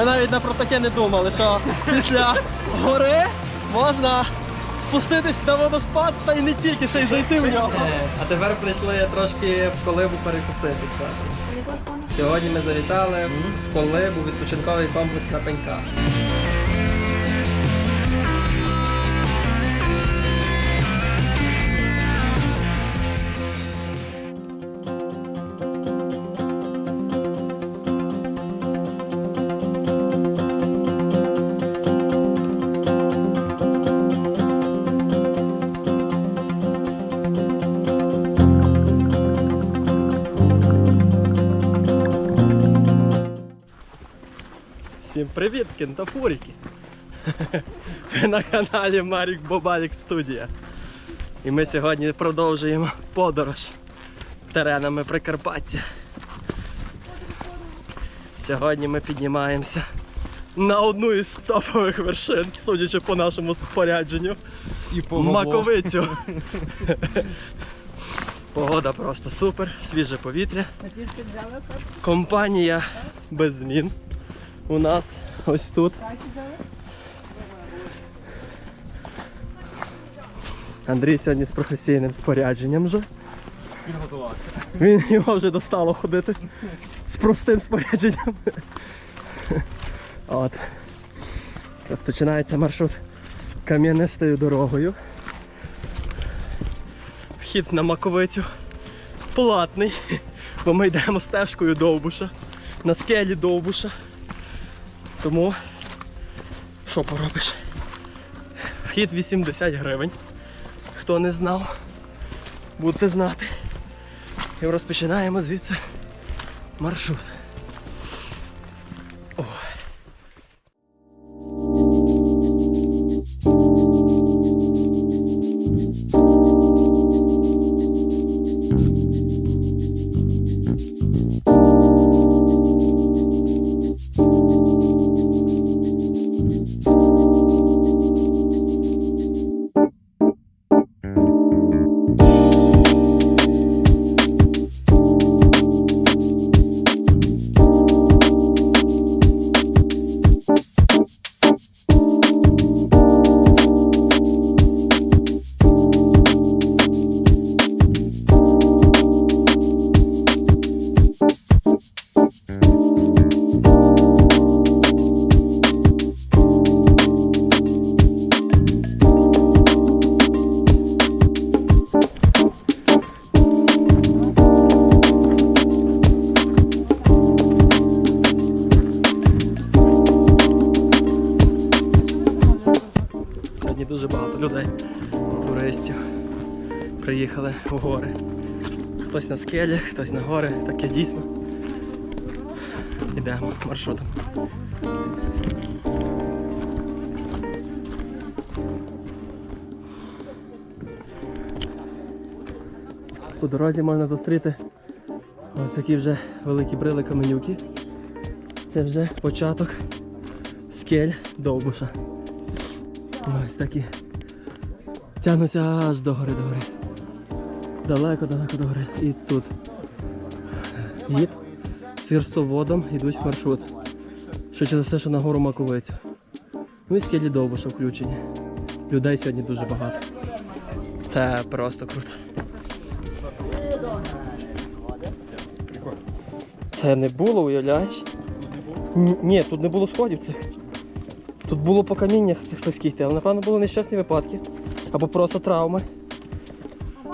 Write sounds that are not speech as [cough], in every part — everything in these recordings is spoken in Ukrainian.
Ми навіть на про таке не думали, що після гори можна спуститись на водоспад та й не тільки, ще й зайти в нього. А тепер прийшли трошки в колибу перекусити скажімо. Сьогодні ми завітали в колибу відпочинковий комплекс на пеньках. Привіт, кентафурики! Ви на каналі Марік Бобалік Студія. І ми сьогодні продовжуємо подорож теренами Прикарпаття. Сьогодні ми піднімаємося на одну із топових вершин, судячи по нашому спорядженню. І по Маковицю. [laughs] Погода просто супер, свіже повітря. Компанія без змін. У нас ось тут. Андрій сьогодні з професійним спорядженням вже. Підготувався. Він його вже достало ходити з простим спорядженням. От. Розпочинається маршрут кам'янистою дорогою. Вхід на маковицю платний, бо ми йдемо стежкою довбуша, на скелі довбуша. Тому що поробиш? Вхід 80 гривень. Хто не знав, будете знати. І розпочинаємо звідси маршрут. Людей, туристів. Приїхали в гори. Хтось на скелі, хтось на гори, таке дійсно. Ідемо маршрутом. У дорозі можна зустріти ось такі вже великі брили каменюки. Це вже початок скель Довбуша. Ось такі. Тягнуться аж до гори, до гори. Далеко, далеко до гори. І тут. І сирсоводом йдуть маршрут. Що через все, що на гору Маковицю. Ну і скелі довбуша включені. Людей сьогодні дуже багато. Це просто круто. Це не було, уявляєш? Ні, тут не було сходів цих. Тут було по каміннях цих слизьких, але напевно були нещасні випадки. Або просто травми.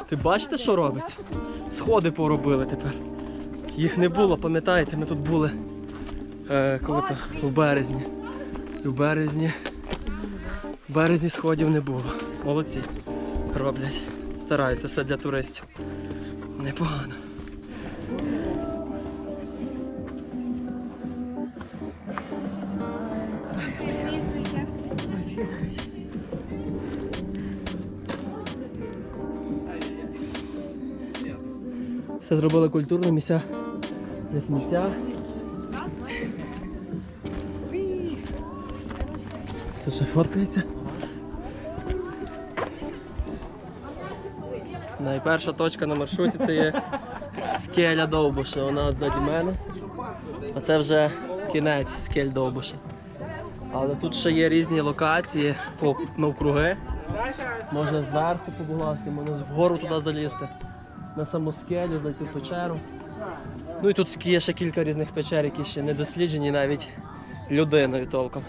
Ти бачите, що робиться? Сходи поробили тепер. Їх не було, пам'ятаєте, ми тут були е, коли то в березні. І в березні. В березні сходів не було. Молодці. Роблять. Стараються все для туристів. Непогано. Все зробили культурно, місця для сміття. Все ще фоткається. Найперша точка на маршруті це є скеля Довбуша, вона от ззаді мене. А це вже кінець скель Довбуша. Але тут ще є різні локації навкруги. Можна зверху побуласти, можна вгору туди залізти, на саму скелю, зайти в печеру. Ну і тут є ще кілька різних печер, які ще не досліджені навіть людиною толком.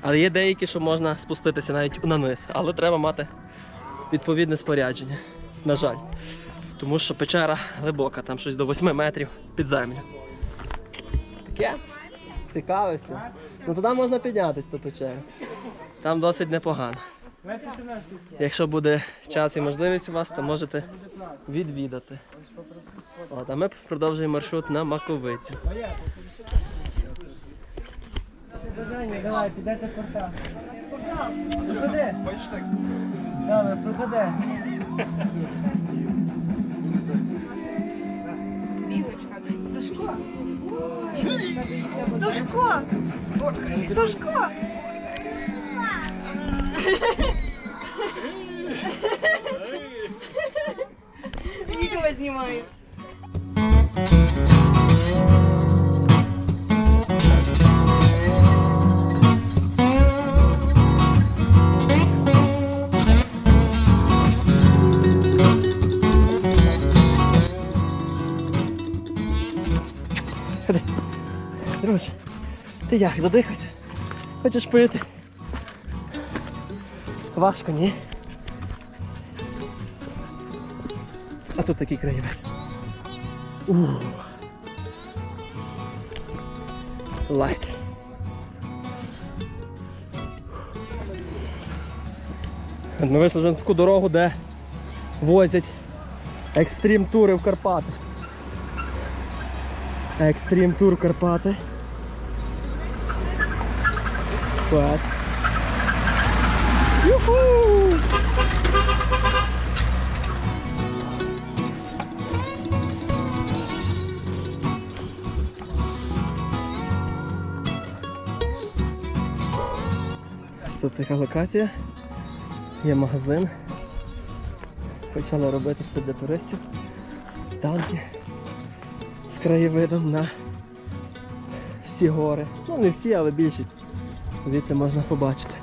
Але є деякі, що можна спуститися навіть на але треба мати відповідне спорядження. На жаль. Тому що печера глибока, там щось до 8 метрів під землю. Таке? Цікаве все. Ну туди можна піднятися ту печеру. Там досить непогано. Якщо буде час і можливість у вас, то можете відвідати. От, а ми продовжуємо маршрут на Маковицю. Давай, підете порта. Проходи. Добре, проходи. Білочка Сашко. Сашко! Сашко! Відео знімаю. Друже, ти як, задихався? Хочеш пити? Важко, ні? А тут такий краєвид. Лайк. Ми вийшли вже на таку дорогу, де возять екстрім тури в Карпати. Екстрім тур Карпати. Клас. Юху! Тут така локація. Є магазин. Почали робити все для туристів. Танки з краєвидом на всі гори. Ну не всі, але більшість. Звідси можна побачити.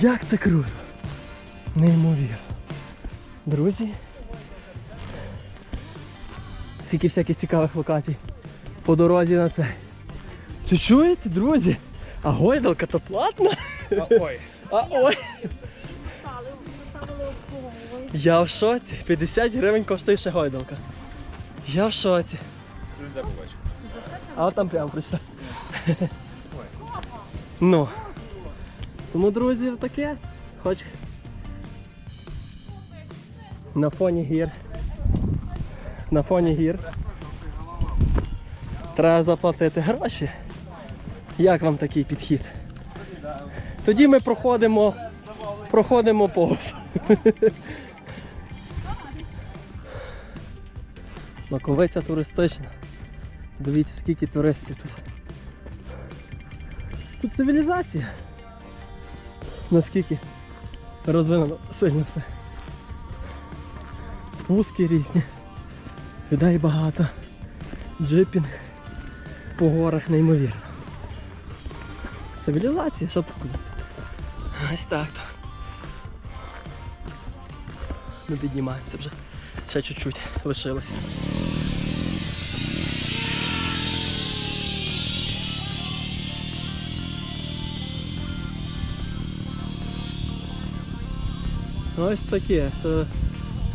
Як це круто! Неймовірно. Друзі. Скільки всяких цікавих локацій по дорозі на це. Чи чуєте, друзі? А гойдалка то платна? Ой. [laughs] А ой! Я в шоці. 50 гривень коштує ще гойдалка. Я в шоці. А от там прямо прочитай. Ну. Тому, друзі, таке. Хоч на фоні гір. На фоні гір. Треба заплатити гроші. Як вам такий підхід? Тоді ми проходимо, проходимо повз. Маковиця туристична. Дивіться, скільки туристів тут. Тут цивілізація. Наскільки розвинено сильно все. Спуски різні. Людей багато. Джипінг по горах неймовірно. Цивілізація, що ти сказав? Ось так то. Ми піднімаємося вже. Ще чуть-чуть лишилося. Ось таке. То,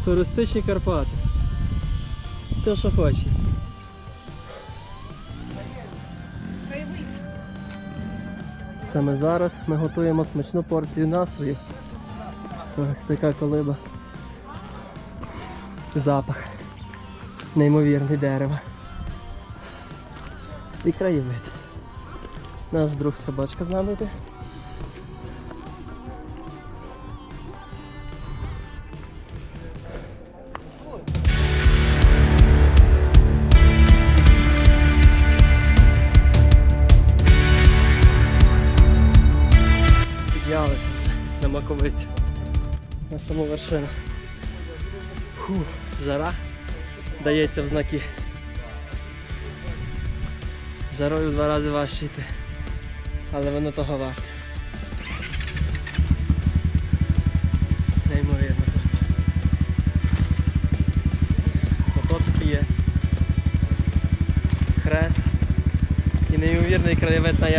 туристичні Карпати. Все, що хоче. Саме зараз ми готуємо смачну порцію настрою Ось така колиба. Запах. Неймовірний дерева. І краєвид. Наш друг собачка з. Саму вершину. Фу, жара дається в знаки. Жарою в два рази важче йти. Але воно того варте. Неймовірно просто. Мотоцикл є. Хрест. І неймовірний краєвид на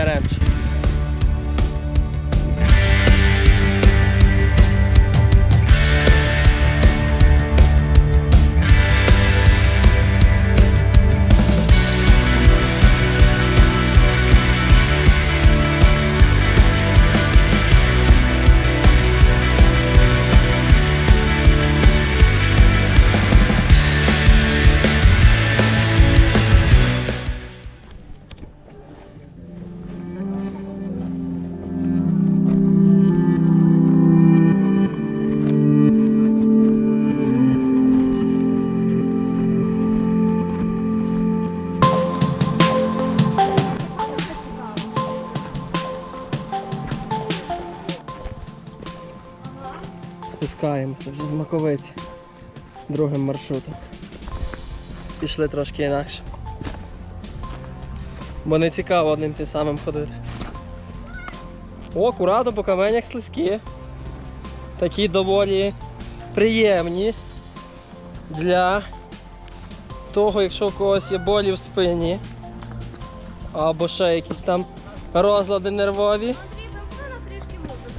Спускаємося вже з Маковиці другим маршрутом. Пішли трошки інакше. Бо не цікаво одним тим самим ходити. О, акуратно по каменях слизькі. Такі доволі приємні для того, якщо у когось є болі в спині або ще якісь там розлади нервові,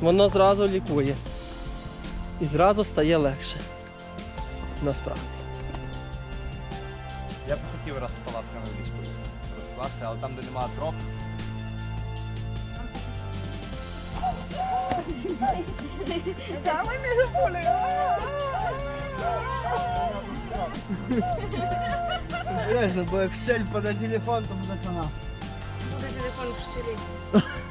воно зразу лікує. І зразу стає легше. Насправді. Я б хотів раз з палатками в ліжку розкласти, але там, де немає троп. Реально, бо як щель паде телефон, то буде канал. Буде телефон в щелі. [laughs]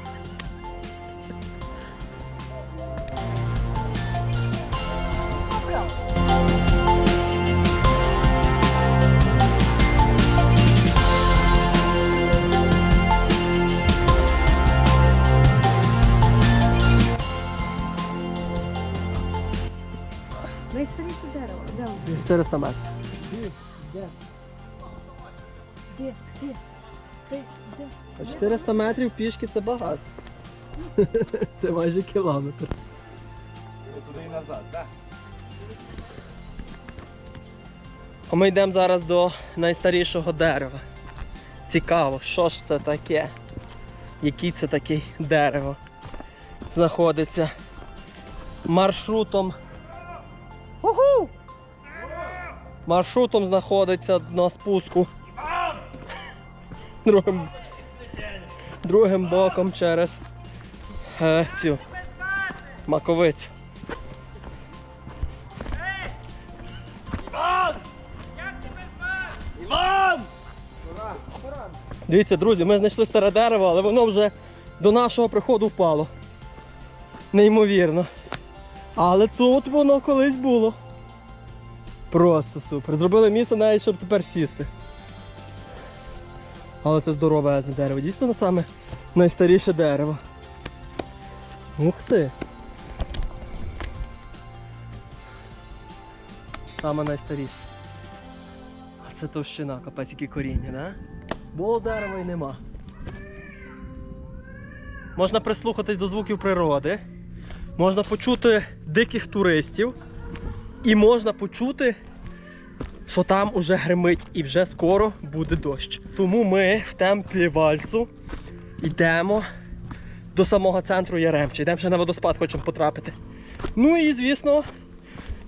400 метрів. Де? Де? Де? Де? А 400 метрів пішки це багато. [laughs] Це майже кілометр. туди і назад, так? А ми йдемо зараз до найстарішого дерева. Цікаво, що ж це таке? Який це такий дерево? Знаходиться маршрутом. Маршрутом знаходиться на спуску. Другим, другим боком через е, цю маковицю. Дивіться, друзі, ми знайшли старе дерево, але воно вже до нашого приходу впало. Неймовірно. Але тут воно колись було. Просто супер. Зробили місце навіть, щоб тепер сісти. Але це здоровезне дерево. Дійсно саме найстаріше дерево. Ух ти. Саме найстаріше. А це товщина, капець, які коріння, да? Було дерева і нема. Можна прислухатись до звуків природи, можна почути диких туристів, і можна почути, що там уже гримить і вже скоро буде дощ. Тому ми в темпі вальсу йдемо до самого центру Яремчі. Йдемо ще на водоспад, хочемо потрапити. Ну і, звісно,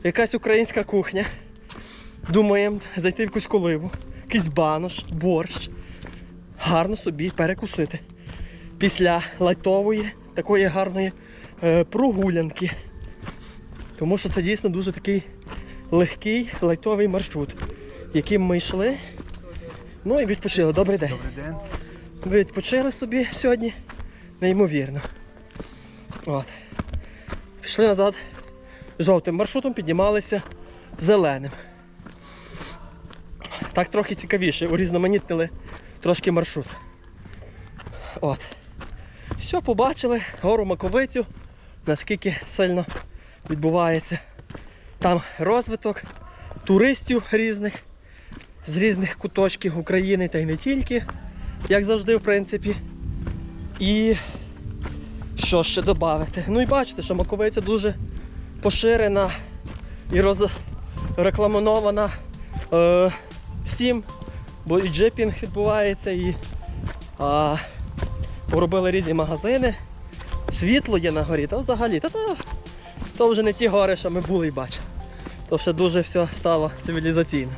якась українська кухня. Думаємо зайти в якусь коливу, якийсь банош, борщ. Гарно собі перекусити. Після лайтової, такої гарної е, прогулянки. Тому що це дійсно дуже такий легкий лайтовий маршрут, яким ми йшли. Ну і відпочили. Добрий день. Добрий день. Ви відпочили собі сьогодні. Неймовірно. От. Пішли назад жовтим маршрутом, піднімалися зеленим. Так трохи цікавіше, урізноманітнили трошки маршрут. От. Все, побачили, гору Маковицю, наскільки сильно відбувається. Там розвиток туристів різних з різних куточків України та й не тільки як завжди, в принципі. І що ще додати? Ну і бачите, що Маковиця дуже поширена і розрекламована е, всім, бо і джипінг відбувається, і а, поробили різні магазини. Світло є на горі, та взагалі, та, та, то вже не ті гори, що ми були і бачили. То вже дуже все стало цивілізаційно.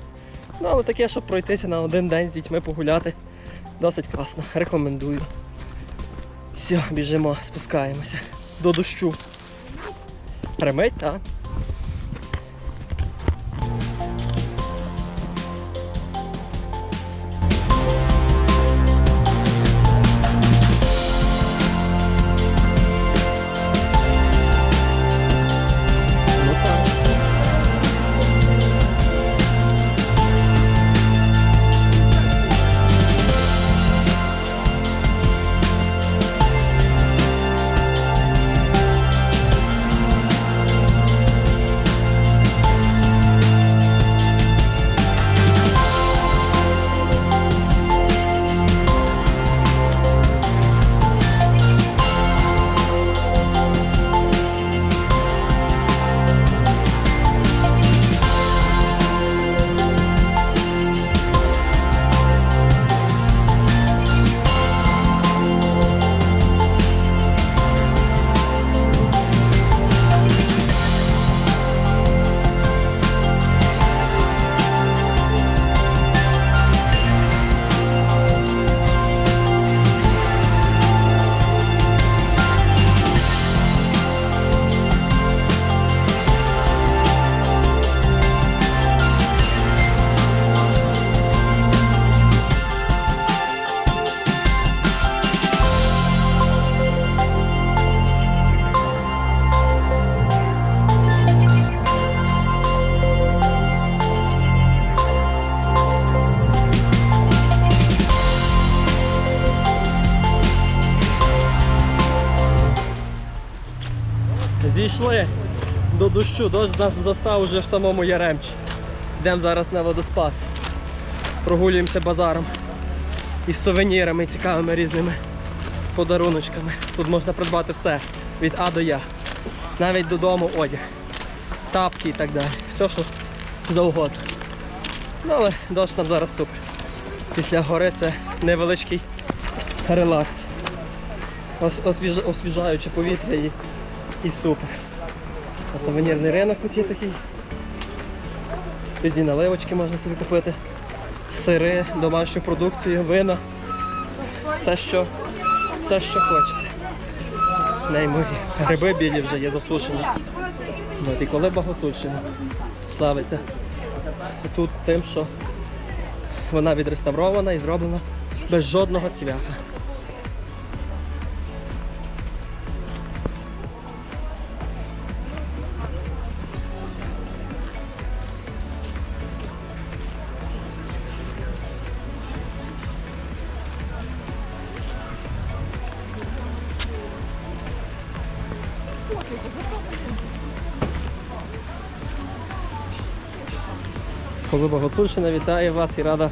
Ну, але таке, щоб пройтися на один день з дітьми погуляти. Досить класно, рекомендую. Все, біжимо, спускаємося до дощу. Примить, так? До дощ нас застав уже в самому Яремчі. Йдемо зараз на водоспад. Прогулюємося базаром із сувенірами цікавими різними подаруночками. Тут можна придбати все від А до Я. Навіть додому одяг, тапки і так далі. Все, що завгодно. Ну, але дощ нам зараз супер. Після гори це невеличкий релакс. Ос- освіж- освіжаюче повітря і і супер. А сувенірний ринок тут є такий. Різні наливочки можна собі купити. Сири, домашню продукцію, вина. Все, що, все, що хочете. Неймовірно. Гриби білі вже є засушені. От, і коли Багатульщина славиться тут тим, що вона відреставрована і зроблена без жодного цвяха. Коли Гуцульщина вітає вас і рада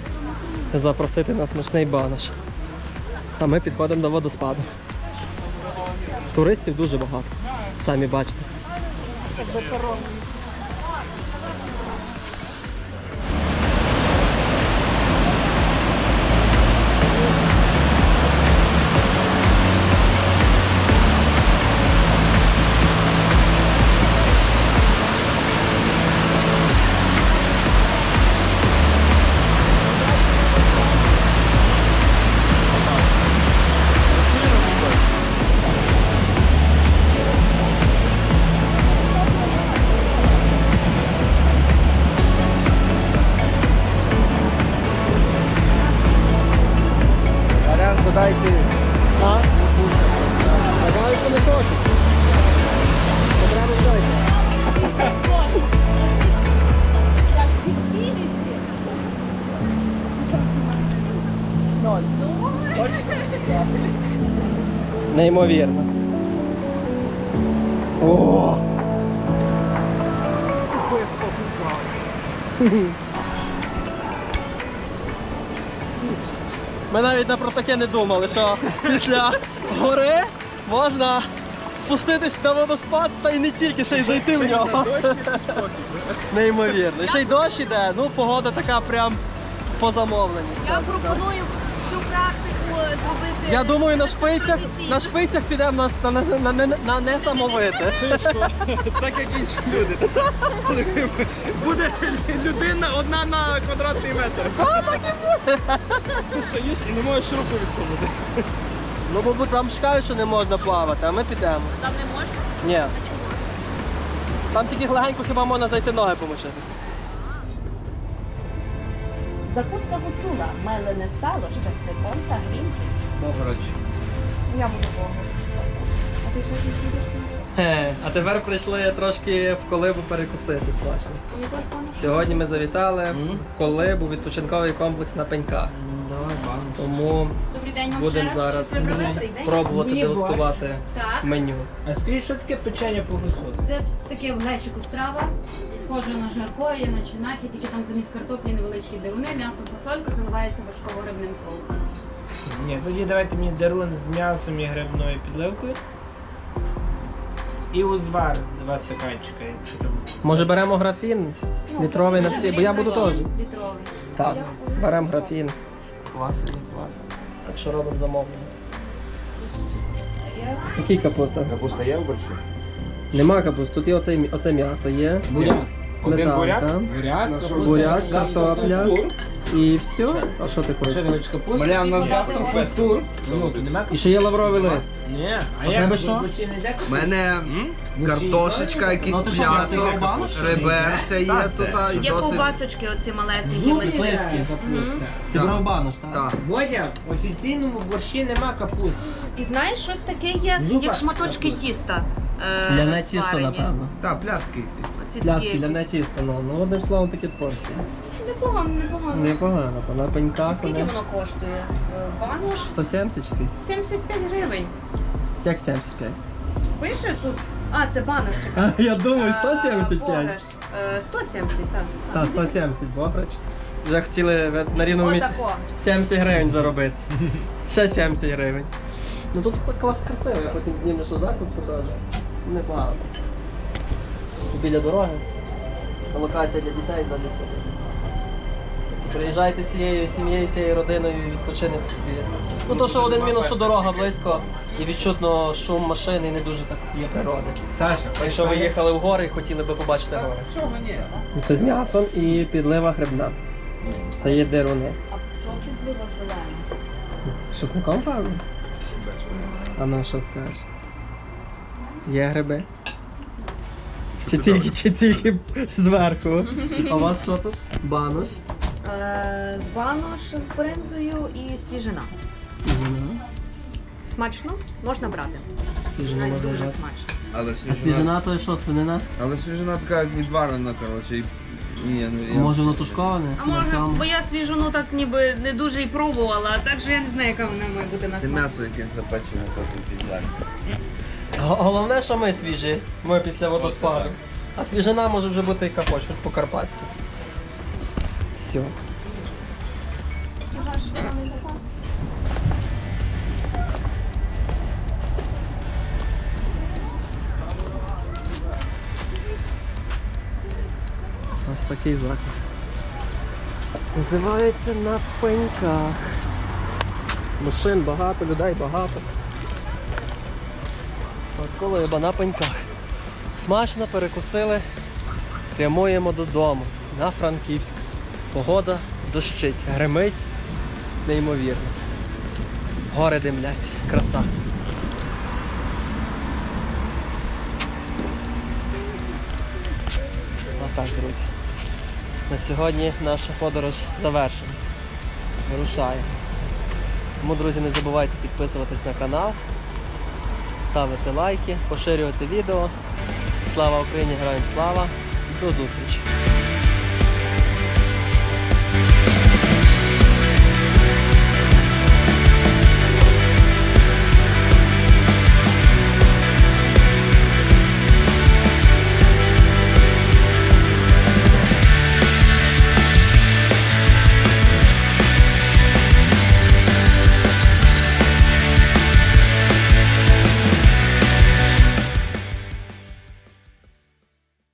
запросити на смачний банаш. А ми підходимо до водоспаду. Туристів дуже багато, самі бачите. Дай ти. А? А кажуть, що не хочуть. То треба взяти. Неймовірно. Ми навіть на про таке не думали, що після гори можна спуститись на водоспад та й не тільки, ще й зайти в нього. [laughs] Неймовірно. І ще й дощ іде, ну погода така прям по замовленню. Я пропоную цю практику зробити. Я думаю, на шпицях, на шпицях підемо на, на, на, на, на, несамовите. [laughs] Так як інші люди. Буде людина одна на квадратний метр. Ти стоїш і не можеш руку відсунути. Ну, бо там ж кажуть, що не можна плавати, а ми підемо. Там не можна? Ні. Там тільки легенько хіба можна зайти ноги помочити. Закуска гуцула, мелене сало з часником та грінки. Бограч. Я буду Богу. А ти що будеш? А тепер прийшли трошки в колибу перекусити смачно. Сьогодні ми завітали в колибу відпочинковий комплекс на пеньках. Тому день вам будемо зараз пробувати дегустувати меню. А скажіть, що таке печення по гуцулу? це таке в глечику страва, схоже на жарко, є на чинахи, тільки там замість картоплі невеличкі деруни, м'ясо фасолька заливається вершково-рибним соусом. Ні, тоді давайте мені дарун з м'ясом і грибною підливкою. І узвар два стаканчика, якщо там. Може беремо графін літровий на всі, бо я буду теж. Літровий. Так, беремо графін. Клас і клас. Так що робимо замовлення. Який капуста? Капуста є в борщі? Нема капусти, тут є оце, оце м'ясо є. Буряк. Один буряк? Сметанка. Буряк. Буряк, картопля. І все. А що ти хочеш? Ще велич капуста. Маріан, нас гастрофактур. Ну, тут нема І ще є лавровий лист. Ні, а як тебе що? йде? У мене картошечка, якийсь Ну, ти що, ти реберця є тут. а, і Є досить- ковбасочки оці малесенькі. Ми сливські сливські. капуста. Ти банош, так? Так. Бодя, в офіційному борщі нема капусти. І знаєш, щось таке є, як шматочки тіста. Е, тісто, сварені. напевно. Так, пляцки ці. Оці Пляцки, якісь. тісто, ну, ну одним словом такі порції. Непогано, непогано. Непогано, то на пеньках Скільки воно коштує? Е, Банош 170 чи скільки? 75 гривень. Як 75? Пише тут. А, це баношчик. А, я думаю, Е, 175. Бограш. Е, 170, так. Та 170, бограч. Вже хотіли на рівному місці Отако. 70 гривень заробити. [laughs] Ще 70 гривень. Ну тут кла- красиво, я потім зніму, що закупку теж. Непогано. Біля дороги. Локація для дітей за лісу. Приїжджайте всією сім'єю, всією родиною і відпочинете собі. Ну то, що один мінус, що дорога близько і відчутно шум машин і не дуже так є природи. Саша, Якщо ви їхали в гори і хотіли би побачити гори. Чого ні? Це з м'ясом і підлива грибна. Це є деруни. А чого підлива зелена? Шосником певно? А на що скажеш? Є гриби? Чи тільки, чи тільки зверху? [laughs] А у вас що тут? Банош? Е, Банош з бринзою і свіжина. Свіжина. Смачно? Можна брати. Свіжина Навіть можна дуже брати. смачно. Але А свіжина. свіжина то що, свинина? Але свіжина така як відварена, коротше. і- Ні, ну я... Може воно тушковане? А на може, цьому? бо я свіжину так ніби не дуже і пробувала, а так же я не знаю, яка вона має бути на Це смак. м'ясо якесь запечене, то тут піджарне. Г- Головне, що ми свіжі. Ми після водоспаду. А свіжина може вже бути яка хочеш, хоч по-карпатськи. Все. Ось такий заклад. Називається на пеньках. Машин багато, людей багато. Колиба на пеньках. Смачно перекусили. Прямуємо додому на Франківськ. Погода дощить, гримить неймовірно. Гори димлять, краса. Отак, друзі. На сьогодні наша подорож завершилась. Вирушаємо. Тому, друзі, не забувайте підписуватись на канал, ставити лайки, поширювати відео. Слава Україні! Граємо слава! До зустрічі!